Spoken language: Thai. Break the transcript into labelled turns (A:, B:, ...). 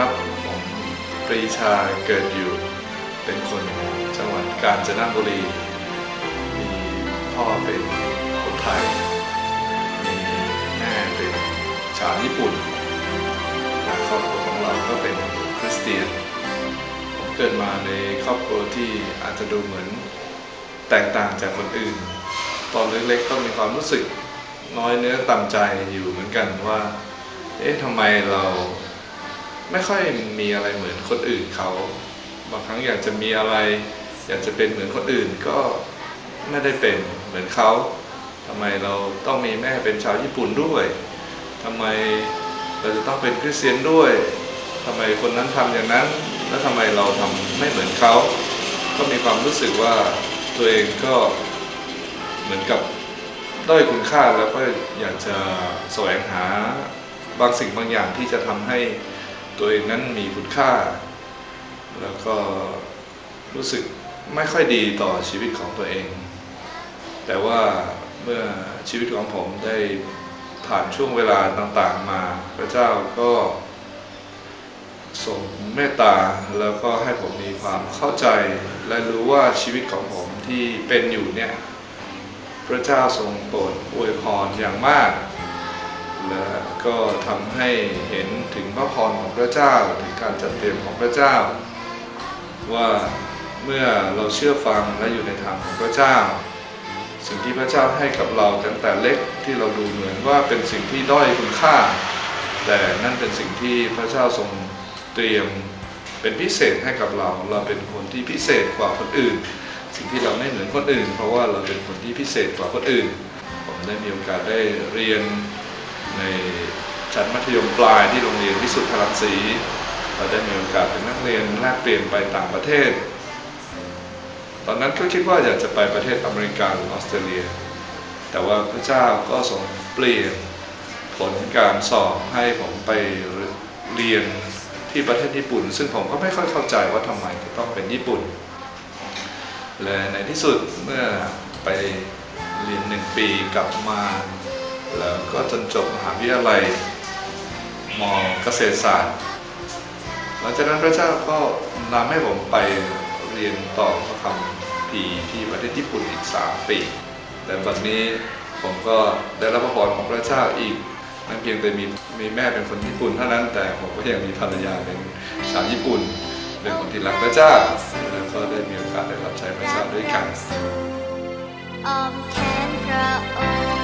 A: ครับ ผมปรีชาเกิดอยู่ เป็นคนจังหวัดกาญจนบุรี มีพ่อเป็นคนไทย มีแม่เป็นชาวญี่ปุ่นและครอบครัวของเราก็เป็นคริสเตียน ผมเกิดมาในครอบครัวที่อาจจะดูเหมือนแตกต่างจากคนอื่น ตอนเล็กๆก็มีความรู้สึกน้อยเนื้อต่ำใจอยู่เหมือนกันว่า เอ๊ะทำไมเรา ไม่ค่อยมีอะไรเหมือนคนอื่นเขา บางครั้งอยากจะมีอะไร อยากจะเป็นเหมือนคนอื่นก็ไม่ได้เป็นเหมือนเขาทำไมเราต้องมีแม่เป็นชาวญี่ปุ่นด้วยทำไมเราจะต้องเป็นคริสเตียนด้วยทำไมคนนั้นทำอย่างนั้น แล้วทำไมเราทำไม่เหมือนเขาก็มีความรู้สึกว่าตัวเองก็เหมือนกับด้อยคุณค่าแล้วก็อยากจะแสวงหาบางสิ่งบางอย่างที่จะทำให้ ตัวเองนั้นมีคุณค่า แล้วก็รู้สึกไม่ค่อยดีต่อชีวิตของตัวเอง แต่ว่าเมื่อชีวิตของผมได้ผ่านช่วงเวลาต่างๆมา พระเจ้าก็ทรงเมตตาแล้วก็ให้ผมมีความเข้าใจ และรู้ว่าชีวิตของผมที่เป็นอยู่เนี่ย พระเจ้าทรงโปรดอวยพรอย่างมาก และก็ทำให้เห็นถึงพระพรของพระเจ้าถึงการจัดเตรียมของพระเจ้า ว่าเมื่อเราเชื่อฟังและอยู่ในทางของพระเจ้า สิ่งที่พระเจ้าให้กับเราตั้งแต่เล็กที่เราดูเหมือนว่าเป็นสิ่งที่ด้อยคุณค่า แต่นั่นเป็นสิ่งที่พระเจ้าทรงเตรียมเป็นพิเศษให้กับเรา เราเป็นคนที่พิเศษกว่าคนอื่น สิ่งที่เราไม่เหมือนคนอื่น เพราะว่าเราเป็นคนที่พิเศษกว่าคนอื่น ผมได้มีโอกาสได้เรียน ในชั้นมัธยมปลายที่โรงเรียนวิสุทธารังสีเราได้มีโอกาสเป็นนักเรียนแลกเปลี่ยนไปต่างประเทศ ตอนนั้นก็คิดว่าอยากจะไปประเทศอเมริกาหรือออสเตรเลีย แต่ว่าพระเจ้าก็ทรงเปลี่ยนผลการสอบให้ผมไปเรียนที่ประเทศญี่ปุ่น ซึ่งผมก็ไม่ค่อยเข้าใจว่าทำไมจะต้องเป็นญี่ปุ่น และในที่สุดเมื่อไปเรียนหนึ่งปีกลับมา แล้วก็จนจบมหาวิทยาลัยมเกษตรศาสตร์ หลังจากนั้นพระเจ้าก็นำให้ผมไปเรียนต่อพระคำพีที่ประเทศญี่ปุ่นอีก 3 ปี แต่บัดนี้ผมก็ได้รับพระพรของพระเจ้าอีกไม่เพียงแต่มีมีแม่เป็นคนญี่ปุ่นเท่านั้นแต่ผมก็ยังมีภรรยาเป็นชาวญี่ปุ่น เป็นคนที่รักพระเจ้าแล้วก็ได้มีโอกาสได้รับใช้พระเจ้าด้วยกัน
B: อ้อมแขนพระองค์